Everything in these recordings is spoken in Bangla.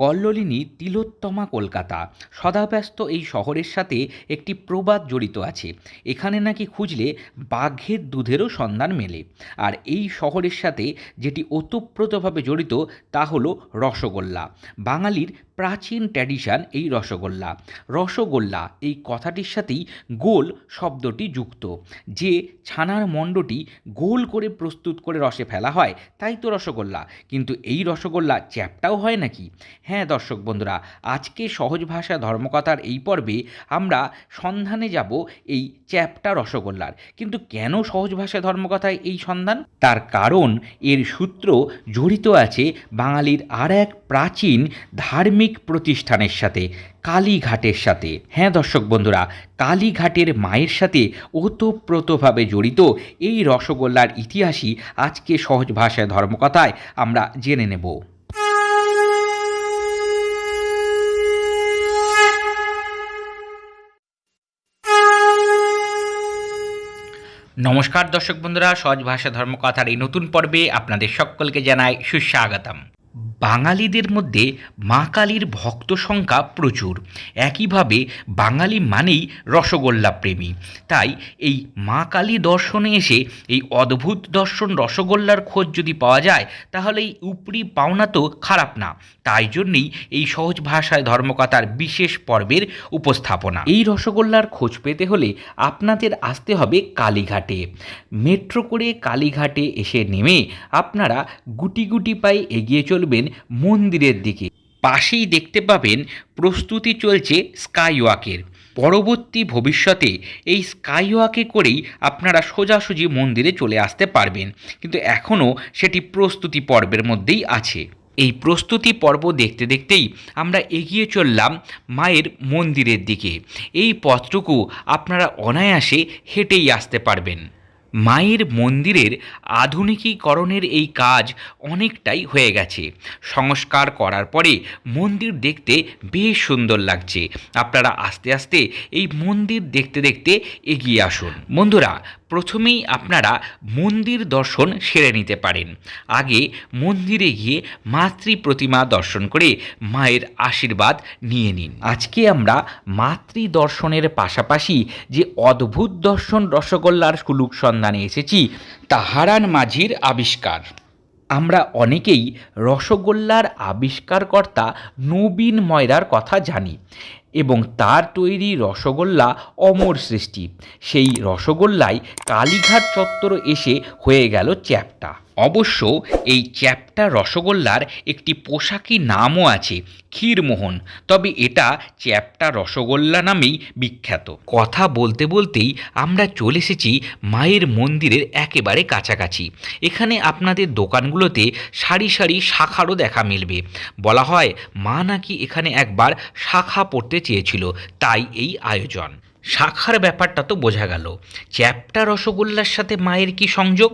কল্লোলিনী তিলোত্তমা কলকাতা। সদাব্যস্ত এই শহরের সাথে একটি প্রবাদ জড়িত আছে। এখানে নাকি খুঁজলে বাঘের দুধেরও সন্ধান মেলে। আর এই শহরের সাথে যেটি ওতপ্রোতভাবে জড়িত তা হলো রসগোল্লা। বাঙালির প্রাচীন ট্র্যাডিশন এই রসগোল্লা। রসগোল্লা এই কথাটির সাথেই গোল শব্দটি যুক্ত। যে ছানার মণ্ডটি গোল করে প্রস্তুত করে রসে ফেলা হয়, তাই তো রসগোল্লা। কিন্তু এই রসগোল্লা চ্যাপটাও হয় নাকি? হ্যাঁ দর্শক বন্ধুরা, আজকে সহজ ভাষা ধর্মকথার এই পর্বে আমরা সন্ধানে যাব এই চ্যাপটা রসগোল্লার। কিন্তু কেন সহজ ভাষা ধর্মকথায় এই সন্ধান? তার কারণ এর সূত্র জড়িত আছে বাঙালির আর এক প্রাচীন ধার্মিক প্রতিষ্ঠানের সাথে, কালীঘাটের সাথে। হ্যাঁ দর্শক বন্ধুরা, কালীঘাটের মায়ের সাথে ওতপ্রোতভাবে জড়িত এই রসগোল্লার ইতিহাসই আজকে সহজ ভাষায় ধর্মকথায় আমরা জেনে নেব। নমস্কার দর্শক বন্ধুরা সহজ ভাষা ধর্মকথার এই নতুন পর্বে আপনাদের সকলকে জানাই সুস্বাগতম। বাঙালিদের মধ্যে মা কালীর ভক্ত সংখ্যা প্রচুর। একইভাবে বাঙালি মানেই রসগোল্লা প্রেমী তাই এই মা কালী দর্শনে এসে এই অদ্ভুত দর্শন রসগোল্লার খোঁজ যদি পাওয়া যায়, তাহলে এই উপরি পাওনা তো খারাপ না। তাই জন্যেই এই সহজ ভাষায় ধর্মকথার বিশেষ পর্বের উপস্থাপনা। এই রসগোল্লার খোঁজ পেতে হলে আপনাদের আসতে হবে কালীঘাটে। মেট্রো করে কালীঘাটে এসে নেমে আপনারা গুটি গুটি পায়ে এগিয়ে চলবেন মন্দিরের দিকে। পাশেই দেখতে পাবেন প্রস্তুতি চলছে স্কাই ওয়াকের পরবর্তী ভবিষ্যতে এই স্কাই ওয়াকে করেই আপনারা সোজাসুজি মন্দিরে চলে আসতে পারবেন। কিন্তু এখনও সেটি প্রস্তুতি পর্বের মধ্যেই আছে। এই প্রস্তুতি পর্ব দেখতে দেখতেই আমরা এগিয়ে চললাম মায়ের মন্দিরের দিকে। এই পথটুকু আপনারা অনায়াসে হেঁটেই আসতে পারবেন। মায়ের মন্দিরের আধুনিকীকরণের এই কাজ অনেকটাই হয়ে গেছে। সংস্কার করার পরে মন্দির দেখতে বেশ সুন্দর লাগছে। আপনারা আস্তে আস্তে এই মন্দির দেখতে দেখতে এগিয়ে আসুন। বন্ধুরা প্রথমেই আপনারা মন্দির দর্শন সেরে নিতে পারেন। আগে মন্দিরে গিয়ে মাতৃ প্রতিমা দর্শন করে মায়ের আশীর্বাদ নিয়ে নিন। আজকে আমরা মাতৃ দর্শনের পাশাপাশি যে অদ্ভুত দর্শন রসগোল্লার সুলুক সন্ধানে এসেছি তা হারান মাঝির আবিষ্কার। আমরা অনেকেই রসগোল্লার আবিষ্কারকর্তা নবীন ময়রার কথা জানি। এবং তার তৈরি রসগোল্লা অমর সৃষ্টি। সেই রসগোল্লায় কালীঘাট চত্বর এসে হয়ে গেল চ্যাপটা। অবশ্য এই চ্যাপটা রসগোল্লার একটি পোশাকি নামও আছে, ক্ষীরমোহন। তবে এটা চ্যাপটা রসগোল্লা নামেই বিখ্যাত। কথা বলতে বলতেই আমরা চলে এসেছি মায়ের মন্দিরের একেবারে কাছাকাছি। এখানে আপনাদের দোকানগুলোতে সারি সারি শাখারও দেখা মিলবে। বলা হয়, মা নাকি এখানে একবার শাখা পড়তে চেয়েছিল, তাই এই আয়োজন। শাখার ব্যাপারটা তো বোঝা গেল। চ্যাপ্টা রসগোল্লার সাথে মায়ের কি সংযোগ?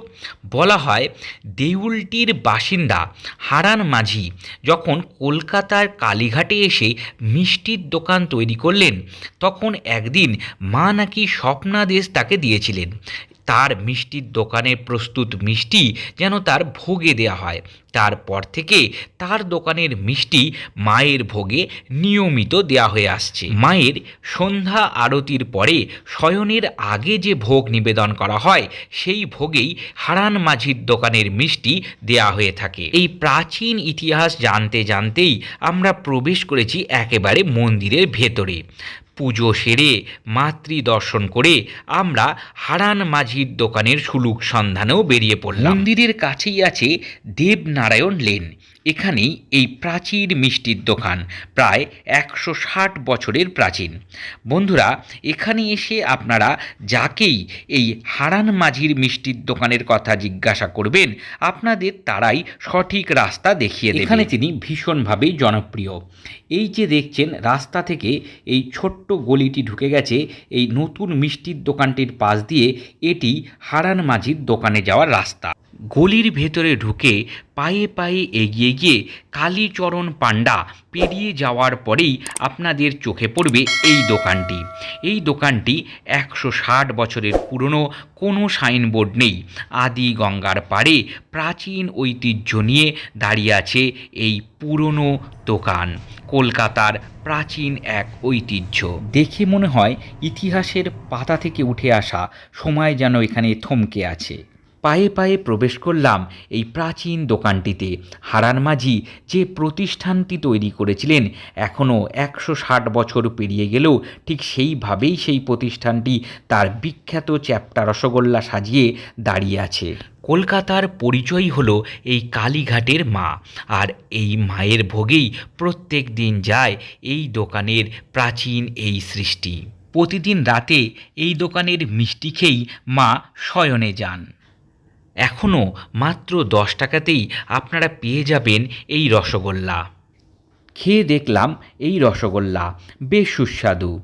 বলা হয়, দেউলটির বাসিন্দা হারান মাঝি যখন কলকাতার কালীঘাটে এসে মিষ্টির দোকান তৈরি করলেন, তখন একদিন মা নাকি স্বপ্নাদেশ তাকে দিয়েছিলেন। তার মিষ্টির দোকানের প্রস্তুত মিষ্টি যেন তার ভোগে দেয়া হয়। তারপর থেকে তার দোকানের মিষ্টি মায়ের ভোগে নিয়মিত দেয়া হয়ে আসছে। মায়ের সন্ধ্যা আরতির পরে শয়নের আগে যে ভোগ নিবেদন করা হয়, সেই ভোগেই হারান মাঝির দোকানের মিষ্টি দেয়া হয়ে থাকে। এই প্রাচীন ইতিহাস জানতে জানতেই আমরা প্রবেশ করেছি একেবারে মন্দিরের ভেতরে। পুজো সেরে মাতৃ দর্শন করে আমরা হারান মাঝির দোকানের সুলুক সন্ধানেও বেরিয়ে পড়লাম। মন্দিরের কাছেই আছে দেবনারায়ণ লেন। এখানেই এই প্রাচীর মিষ্টির দোকান, প্রায় একশো ষাট বছরের প্রাচীন। বন্ধুরা, এখানে এসে আপনারা যাকেই এই হারান মাঝির মিষ্টির দোকানের কথা জিজ্ঞাসা করবেন, আপনাদের তারাই সঠিক রাস্তা দেখিয়ে এখানে তিনি ভীষণভাবেই জনপ্রিয়। এই যে দেখছেন, রাস্তা থেকে এই ছোট্ট গলিটি ঢুকে গেছে, এই নতুন মিষ্টির দোকানটির পাশ দিয়ে এটি হারান মাঝির দোকানে যাওয়ার রাস্তা। গলির ভেতরে ঢুকে পায়ে পায়ে এগিয়ে গিয়ে কালীচরণ পাণ্ডা পেরিয়ে যাওয়ার পরেই আপনাদের চোখে পড়বে এই দোকানটি। এই দোকানটি একশো ষাট বছরের পুরনো, কোনো সাইনবোর্ড নেই। আদি গঙ্গার পাড়ে প্রাচীন ঐতিহ্য নিয়ে দাঁড়িয়ে আছে এই পুরনো দোকান, কলকাতার প্রাচীন এক ঐতিহ্য। দেখে মনে হয় ইতিহাসের পাতা থেকে উঠে আসা সময় যেন এখানে থমকে আছে। পায়ে পায়ে প্রবেশ করলাম এই প্রাচীন দোকানটিতে। হারান মাঝি যে প্রতিষ্ঠানটি তৈরি করেছিলেন এখনও একশো ষাট বছর পেরিয়ে গেলেও ঠিক সেইভাবেই সেই প্রতিষ্ঠানটি তার বিখ্যাত চ্যাপ্টা রসগোল্লা সাজিয়ে দাঁড়িয়ে আছে। কলকাতার পরিচয় হলো এই কালীঘাটের মা, আর এই মায়ের ভোগেই প্রত্যেক দিন যায় এই দোকানের প্রাচীন এই সৃষ্টি। প্রতিদিন রাতে এই দোকানের মিষ্টি খেয়েই মা শয়নে যান। এখনও মাত্র দশ টাকাতেই আপনারা পেয়ে যাবেন এই রসগোল্লা। খেয়ে দেখলাম এই রসগোল্লা, বেশ সুস্বাদু।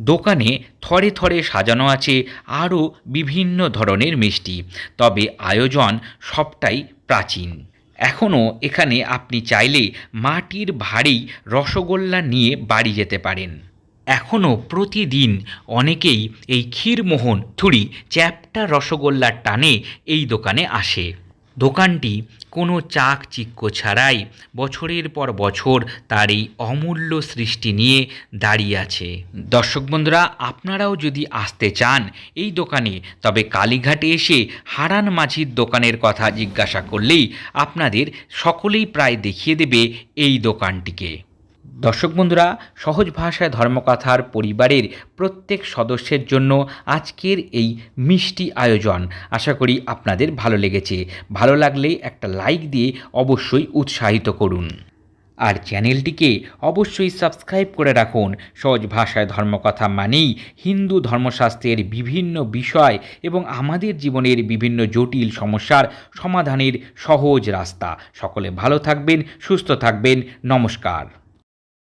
দোকানে থরে থরে সাজানো আছে আরও বিভিন্ন ধরনের মিষ্টি, তবে আয়োজন সবটাই প্রাচীন। এখনও এখানে আপনি চাইলে মাটির ভারী রসগোল্লা নিয়ে বাড়ি যেতে পারেন। এখনও প্রতিদিন অনেকেই এই ক্ষীরমোহন থুড়ি চ্যাপ্টা রসগোল্লার টানে এই দোকানে আসে। দোকানটি কোনো চাক চিক্ক ছাড়াই বছরের পর বছর তার এই অমূল্য সৃষ্টি নিয়ে দাঁড়িয়ে আছে। দর্শক বন্ধুরা, আপনারাও যদি আসতে চান এই দোকানে, তবে কালীঘাটে এসে হারান মাঝির দোকানের কথা জিজ্ঞাসা করলেই আপনাদের সকলেই প্রায় দেখিয়ে দেবে এই দোকানটিকে। দর্শক বন্ধুরা, সহজ ভাষায় ধর্মকথার পরিবারের প্রত্যেক সদস্যের জন্য আজকের এই মিষ্টি আয়োজন। আশা করি আপনাদের ভালো লেগেছে। ভালো লাগলে একটা লাইক দিয়ে অবশ্যই উৎসাহিত করুন। আর চ্যানেলটিকে অবশ্যই সাবস্ক্রাইব করে রাখুন। সহজ ভাষায় ধর্মকথা মানেই হিন্দু ধর্মশাস্ত্রের বিভিন্ন বিষয় এবং আমাদের জীবনের বিভিন্ন জটিল সমস্যার সমাধানের সহজ রাস্তা। সকলে ভালো থাকবেন, সুস্থ থাকবেন। নমস্কার।